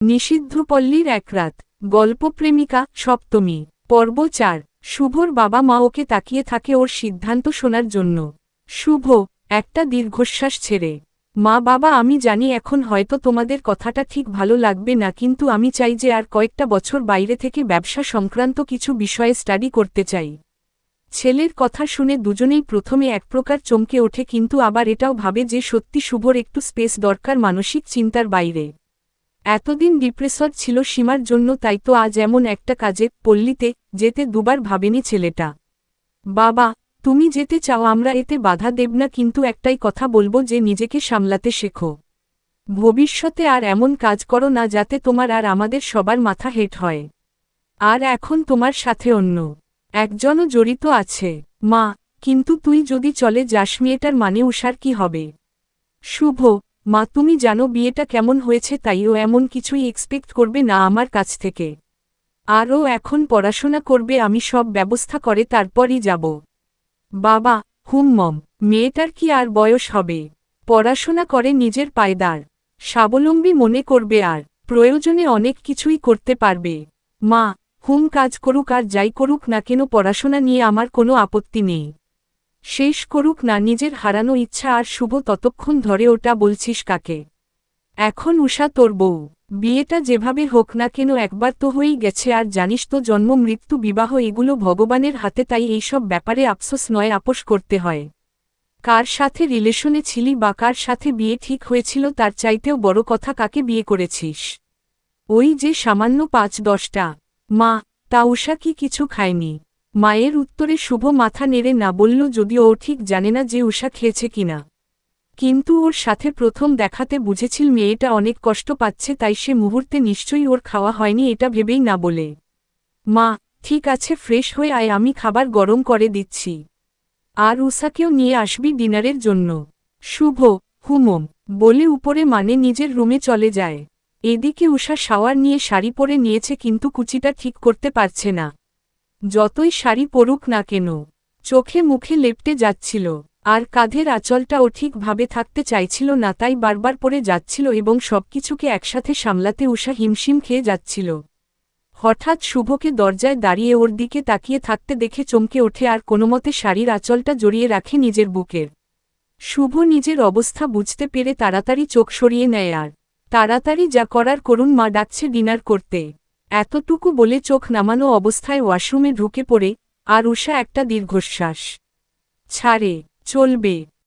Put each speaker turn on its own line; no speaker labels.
নিষিদ্ধ পল্লীর এক রাত গল্প প্রেমিকা সপ্তমী, পর্ব চার, শুভর বাবা মা ওকে তাকিয়ে থাকে ওর সিদ্ধান্ত শোনার জন্য। শুভ, একটা দীর্ঘশ্বাস ছেড়ে, মা বাবা, আমি জানি এখন হয়তো তোমাদের কথাটা ঠিক ভালো লাগবে না, কিন্তু আমি চাই যে আর কয়েকটা বছর বাইরে থেকে ব্যবসা সংক্রান্ত কিছু বিষয়ে স্টাডি করতে চাই। ছেলের কথা শুনে দুজনেই প্রথমে এক প্রকার চমকে ওঠে, কিন্তু আবার এটাও ভাবে যে সত্যি শুভর একটু স্পেস দরকার মানসিক চিন্তার বাইরে। এতদিন ডিপ্রেসর ছিল সীমার জন্য, তাই তো আজ এমন একটা কাজে, পল্লীতে, যেতে দুবার ভাবেনি ছেলেটা। বাবা, তুমি যেতে চাও, আমরা এতে বাধা দেব না, কিন্তু একটাই কথা বলব যে নিজেকে সামলাতে শেখো। ভবিষ্যতে আর এমন কাজ করো না, যাতে তোমার আর আমাদের সবার মাথা হেট হয়। আর এখন তোমার সাথে অন্য একজনও জড়িত আছে। মা, কিন্তু তুই যদি চলে যাস, মেয়েটার মানে উষার কি হবে? শুভ মা, তুমি জানো বিয়েটা কেমন হয়েছে তাই ও এমন কিছুই এক্সপেক্ট করবে না আমার কাছ থেকে। আর ও এখন পড়াশোনা করবে, আমি সব ব্যবস্থা করে তারপরই যাব। বাবা, হুম মম, মেয়েটার কি আর বয়স হবে? পড়াশোনা করে নিজের পায়দার স্বাবলম্বী মনে করবে আর প্রয়োজনে অনেক কিছুই করতে পারবে। মা, হুম কাজ করুক আর যাই করুক না কেন পড়াশোনা নিয়ে আমার কোনো আপত্তি নেই। শেষ করুক না নিজের হারানো ইচ্ছা আর শুভ ততক্ষণ ধরে ওটা বলছিস কাকে? এখন উষা তোর বউ। বিয়েটা যেভাবে হোক না কেন একবার তো হয়েই গেছে আর জানিস তো জন্ম, মৃত্যু, বিবাহ এগুলো ভগবানের হাতে তাই এইসব ব্যাপারে আফসোস নয়, আপোষ করতে হয়। কার সাথে রিলেশনে ছিলি বা কার সাথে বিয়ে ঠিক হয়েছিল তার চাইতেও বড় কথা কাকে বিয়ে করেছিস? ওই যে সামান্য পাঁচ দশটা। মা, তা উষা কি কিছু খায়নি? মায়ের উত্তরে শুভ মাথা নেড়ে না বলল, যদিও ও ঠিক জানে না যে উষা খেয়েছে কিনা। কিন্তু ওর সাথে প্রথম দেখাতে বুঝেছিল মেয়েটা অনেক কষ্ট পাচ্ছে, তাই সে মুহূর্তে নিশ্চয়ই ওর খাওয়া হয়নি, এটা ভেবেই না বলে। মা, ঠিক আছে, ফ্রেশ হয়ে আয়, আমি খাবার গরম করে দিচ্ছি। আর উষাকেও নিয়ে আসবি ডিনারের জন্য। শুভ, হুমম, বলে উপরে মানে নিজের রুমে চলে যায়। এদিকে উষা শাওয়ার নিয়ে শাড়ি পরে নিয়েছে, কিন্তু কুচিটা ঠিক করতে পারছে না। যতই শাড়ি পরুক না কেন, চোখে মুখে লেপটে যাচ্ছিল, আর কাঁধের আঁচলটাও ঠিকভাবে থাকতে চাইছিল না, তাই বারবার পরে যাচ্ছিল এবং সবকিছুকে একসাথে সামলাতে উষা হিমশিম খেয়ে যাচ্ছিল। হঠাৎ শুভকে দরজায় দাঁড়িয়ে ওর দিকে তাকিয়ে থাকতে দেখে চমকে ওঠে আর কোনোমতে শাড়ির আঁচলটা জড়িয়ে রাখে নিজের বুকের। শুভ নিজের অবস্থা বুঝতে পেরে তাড়াতাড়ি চোখ সরিয়ে নেয় আর, তাড়াতাড়ি যা করার করুন মা, ডাকছে ডিনার করতে। এতটুকু বলে চোখ নামানো অবস্থায় ওয়াশরুমে ঢুকে পড়ে আর উষা একটা দীর্ঘশ্বাস। ছাড়ে চলবে।